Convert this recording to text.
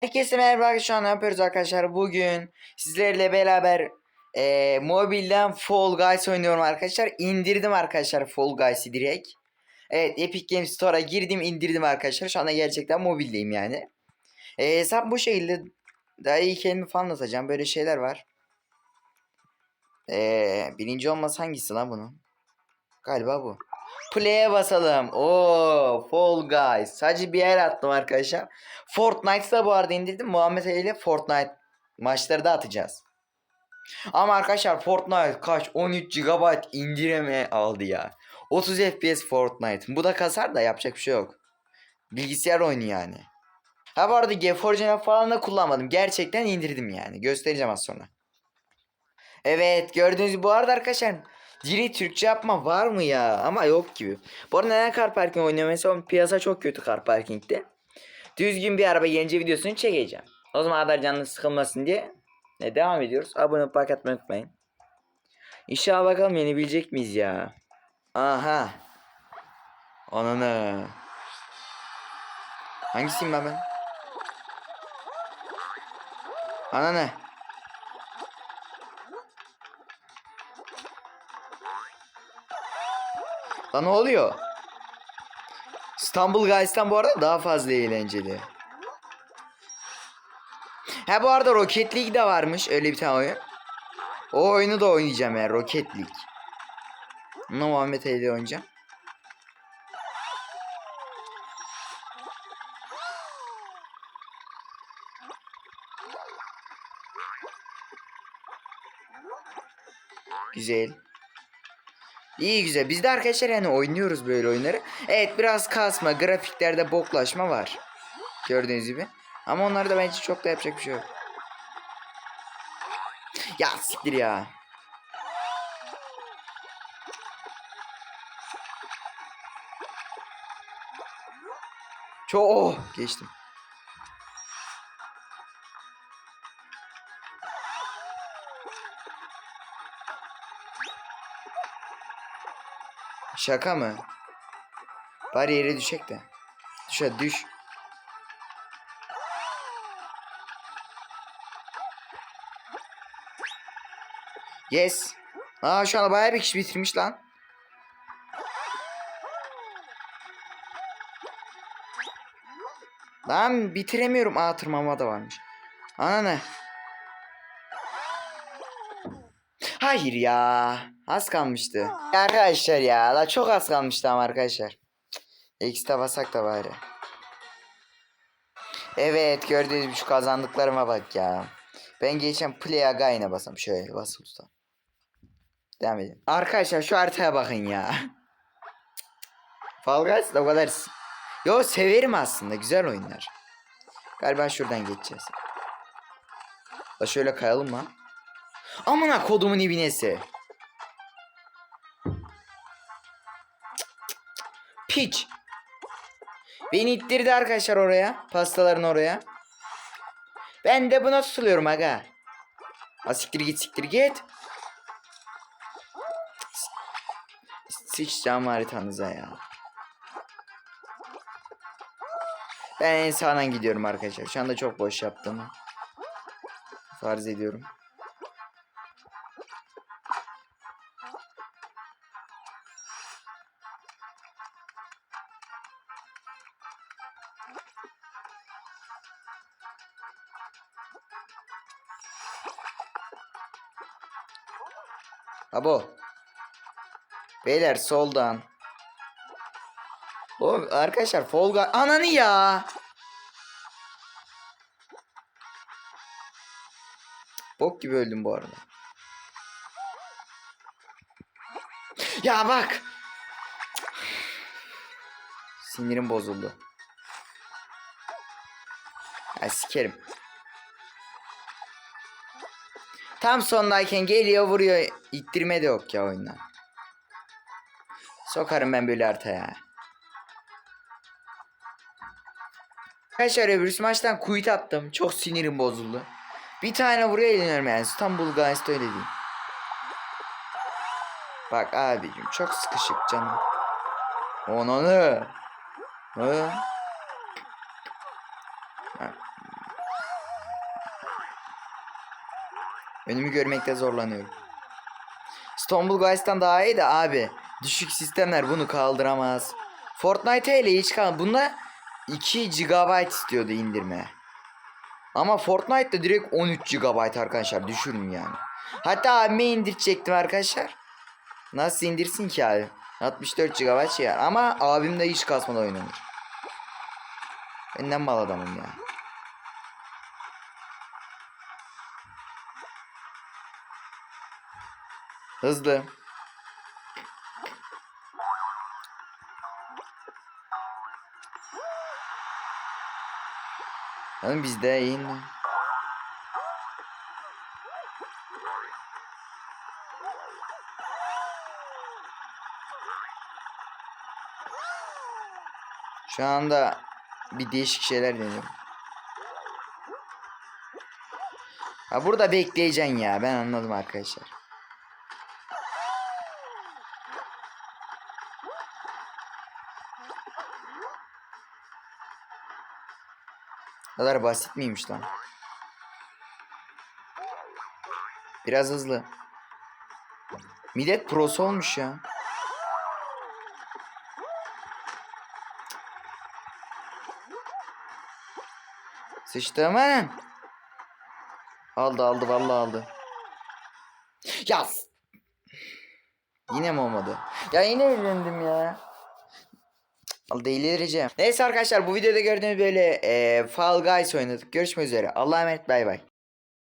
Herkese merhaba. Şu an ne yapıyoruz arkadaşlar? Bugün sizlerle beraber eee mobilden Fall Guys oynuyorum arkadaşlar. İndirdim arkadaşlar Fall Guys'i direkt. Evet Epic Games Store'a girdim indirdim arkadaşlar. Şu anda gerçekten mobildeyim yani. Eee hesap bu şekilde. Daha iyi kendimi falan atacağım. Böyle şeyler var. Eee birinci olması hangisi lan bunun? Galiba bu. Play'e basalım. Oo, Fall Guys. Sadece bir yer attım arkadaşlar. Fortnite'da bu arada indirdim. Muhammed Ali ile Fortnite maçları da atacağız. Ama arkadaşlar Fortnite kaç 13 GB indireme aldı ya. 30 FPS Fortnite. Bu da kasar da yapacak bir şey yok. Bilgisayar oyunu yani. Ha bu arada GeForce falan da kullanmadım. Gerçekten indirdim yani. Göstereceğim az sonra. Evet gördüğünüz bu arada arkadaşlar Dili Türkçe yapma var mı ya? Ama yok gibi. Bu arada neden car parking oynuyorum? Mesela piyasa çok kötü car parkingde. Düzgün bir araba gelince videosunu çekeceğim. O zaman kadar canlı sıkılmasın diye ne devam ediyoruz. Abone olup like unutmayın. İnşallah bakalım yenebilecek miyiz ya? Aha. Ananı. Hangisiyim ben ben? Ananı. Lan ne oluyor? İstanbul Guys'tan bu arada daha fazla eğlenceli. Ha bu arada Rocket League de varmış öyle bir tane oyun. O oyunu da oynayacağım yani Rocket League. Bunu Muhammed Ali oynayacağım. Güzel. İyi güzel. Biz de arkadaşlar yani oynuyoruz böyle oyunları. Evet biraz kasma, grafiklerde boklaşma var. Gördüğünüz gibi. Ama onlarda bence çok da yapacak bir şey yok. Ya siktir ya. Çok oh, geçtim. Şaka mı? Bari yere düşecek de. Düş düş. Yes. Aa şu anda bayağı bir kişi bitirmiş lan. Lan bitiremiyorum. Aa tırmanma da varmış. Ana ne? Hayır ya. Az kalmıştı. Arkadaşlar ya. La çok az kalmıştı ama arkadaşlar. X'te basak da bari. Evet gördüğünüz gibi şu kazandıklarıma bak ya. Ben geçen play agayına basam. Şöyle basılı tutalım. Devam edin. Arkadaşlar şu haritaya bakın ya. Fall Guys da o kadar... Yo severim aslında. Güzel oyunlar. Galiba şuradan geçeceğiz. La şöyle kayalım mı? Amına kodumun ibinesi. Piç. Beni ittirdi arkadaşlar oraya. Pastaların oraya. Ben de buna tutuluyorum aga. Ha siktir git siktir git. Sıçacağım haritanıza ya. Ben en sağdan gidiyorum arkadaşlar. Şu anda çok boş yaptım. Farz ediyorum. Abo. Beyler soldan. O arkadaşlar Guy ananı ya. Bok gibi öldüm bu arada. Ya bak. Sinirim bozuldu. Ya sikerim. Tam sondayken geliyor vuruyor. İttirme de yok ya oyundan. Sokarım ben böyle haritaya. Arkadaşlar öbürsü maçtan quit attım. Çok sinirim bozuldu. Bir tane vuruyor eğleniyorum yani. İstanbul Guys'ta öyle değil. Bak abicim çok sıkışık canım. Onu ne? Ha? Önümü görmekte zorlanıyorum. Stumble Guys'tan daha iyi de abi. Düşük sistemler bunu kaldıramaz. Fortnite ile hiç kal. Bunda 2 GB istiyordu indirme. Ama Fortnite'da direkt 13 GB arkadaşlar düşürün yani. Hatta abime indirecektim arkadaşlar. Nasıl indirsin ki abi? 64 GB şey var. Ama abim de hiç kasmadan oynanır. Benden mal adamım ya. Hızlı. Oğlum bizde mi? Şu anda bir değişik şeyler deniyorum. Ha burada bekleyeceksin ya. Ben anladım arkadaşlar. Kadar basit miymiş lan? Biraz hızlı. Millet prosu olmuş ya. Sıçtı hemen. Aldı aldı vallahi aldı. Yaz. Yine mi olmadı? Ya yine eğlendim ya. Delireceğim. Neyse arkadaşlar bu videoda gördüğünüz böyle e, Fall Guys oynadık. Görüşmek üzere. Allah'a emanet bay bay.